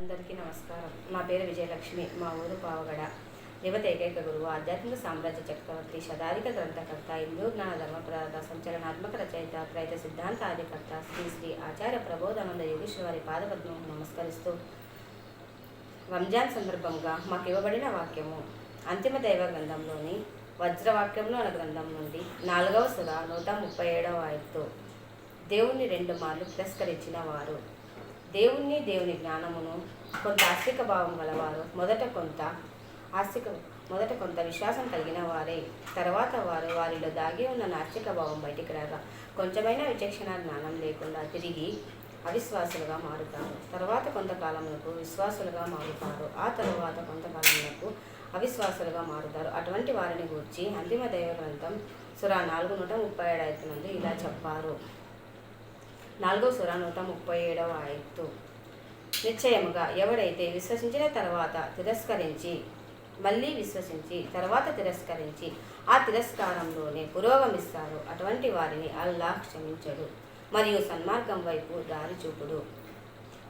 అందరికీ నమస్కారం. నా పేరు విజయలక్ష్మి మా ఊరు పావగడ. యువత ఏకైక గురువు ఆధ్యాత్మిక సామ్రాజ్య చక్రవర్తి శతాధిక గ్రంథకర్త హిందూ జ్ఞాన ధర్మప్రదాత సంచలనాత్మక రచయిత త్రైత సిద్ధాంతాధికర్త శ్రీ శ్రీ ఆచార్య ప్రబోధానంద యోగేశ్వర వారి పాదపద్మం నమస్కరిస్తూ రంజాన్ సందర్భంగా మాకు ఇవ్వబడిన వాక్యము. అంతిమ దైవ గ్రంథంలోని వజ్రవాక్యంలో అనే గ్రంథం నుండి నాలుగవ సుధ నూట ముప్పై ఏడవ ఆయత్తు. దేవుణ్ణి రెండు మార్లు తిరస్కరించిన వారు. దేవుణ్ణి దేవుని జ్ఞానమును కొంత ఆస్తిక భావం గలవారు మొదట కొంత ఆస్తిక మొదట కొంత విశ్వాసం కలిగిన వారే. తర్వాత వారు వారిలో దాగి ఉన్న నాస్తిక భావం బయటికి రాగా కొంచెమైనా విచక్షణ జ్ఞానం లేకుండా తిరిగి అవిశ్వాసులుగా మారుతారు. తర్వాత కొంతకాలములకు విశ్వాసులుగా మారుతారు. ఆ తర్వాత కొంతకాలములకు అవిశ్వాసులుగా మారుతారు. అటువంటి వారిని గూర్చి అంతిమ దైవ గ్రంథం సురా నాలుగు నూట ముప్పై ఏడు అవుతున్నది ఇలా చెప్పారు. నాలుగో సుర నూట ముప్పై ఏడవ ఆయత్తు. నిశ్చయముగా ఎవడైతే విశ్వసించిన తర్వాత తిరస్కరించి మళ్ళీ విశ్వసించి తర్వాత తిరస్కరించి ఆ తిరస్కారంలోనే పురోగమిస్తారు అటువంటి వారిని అల్లాహ్ క్షమించడు మరియు సన్మార్గం వైపు దారి చూపుడు.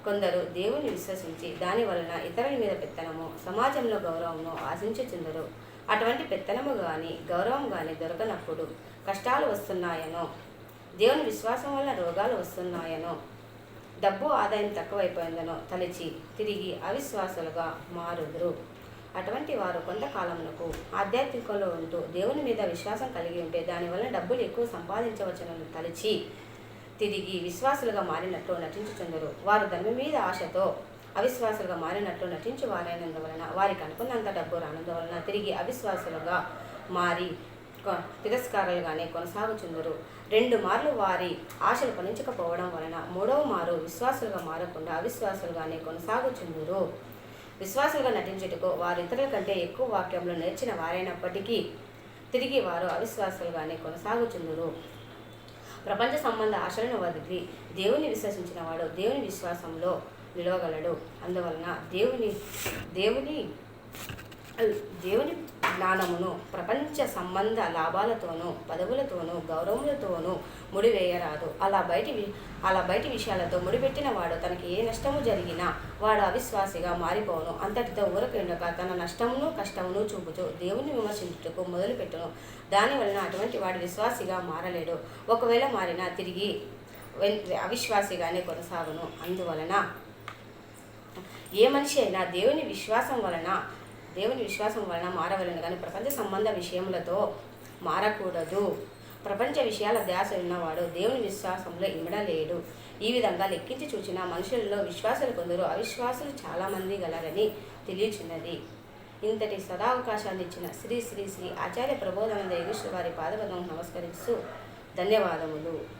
కొందరు దేవుని విశ్వసించి దాని వలన ఇతరుల మీద పెత్తనము సమాజంలో గౌరవమును ఆశించుచుందరు అటువంటి పెత్తనము కానీ గౌరవం కానీ దొరకనప్పుడు కష్టాలు వస్తున్నాయనో దేవుని విశ్వాసం వల్ల రోగాలు వస్తున్నాయనో డబ్బు ఆదాయం తక్కువైపోయిందనో తలచి తిరిగి అవిశ్వాసులుగా మారుదురు. అటువంటి వారు కొంతకాలమునకు ఆధ్యాత్మికంలో ఉంటూ దేవుని మీద విశ్వాసం కలిగి ఉంటే దానివల్ల డబ్బులు ఎక్కువ సంపాదించవచ్చునని తలిచి తిరిగి విశ్వాసులుగా మారినట్లు నటించుచుందరు. వారు ధర్మం మీద ఆశతో అవిశ్వాసులుగా మారినట్లు నటించి వారైనందువలన వారికి అనుకున్నంత డబ్బు రానందువలన తిరిగి అవిశ్వాసులుగా మారి తిరస్కారాలుగానే కొనసాగుచుందరు రెండు మార్లు వారి ఆశలు ఫలించకపోవడం వలన మూడవ మారు విశ్వాసులుగా మారకుండా అవిశ్వాసులుగానే కొనసాగుచుందరు విశ్వాసులుగా నటించుటకు వారు ఇతరుల కంటే ఎక్కువ వాక్యంలో నేర్చిన వారైనప్పటికీ తిరిగి వారు అవిశ్వాసులుగానే కొనసాగుచుందురు ప్రపంచ సంబంధ ఆశలను వదిలి దేవుని విశ్వసించిన వాడు దేవుని విశ్వాసంలో నిలవగలడు. అందువలన దేవుని దేవుని జ్ఞానమును ప్రపంచ సంబంధ లాభాలతోనూ పదవులతోనూ గౌరవములతోనూ ముడివేయరాదు. అలా బయటి అలా బయటి విషయాలతో ముడిపెట్టిన వాడు తనకి ఏ నష్టము జరిగినా వాడు అవిశ్వాసిగా మారిపోవును. అంతటితో ఊరకుండక తన నష్టమును కష్టమును చూపుచు దేవుని విమర్శించుటకు మొదలుపెట్టును. దాని వలన అటువంటి వాడు విశ్వాసిగా మారలేడు. ఒకవేళ మారినా తిరిగి అవిశ్వాసిగానే కొనసాగును. అందువలన ఏ మనిషి అయినా దేవుని విశ్వాసం వలన దేవుని విశ్వాసం వలన మారవలను కానీ ప్రపంచ సంబంధ విషయములతో మారకూడదు. ప్రపంచ విషయాల ధ్యాస ఉన్నవాడు దేవుని విశ్వాసంలో ఇమడలేడు. ఈ విధంగా లెక్కించి చూచిన మనుషులలో విశ్వాసులు కొందరు అవిశ్వాసులు చాలామంది గలరని తెలియచున్నది. ఇంతటి సదావకాశాన్ని ఇచ్చిన శ్రీ శ్రీ శ్రీ ఆచార్య ప్రబోధానంద యోగేశ్వర వారి పాదపదం నమస్కరిస్తూ ధన్యవాదములు.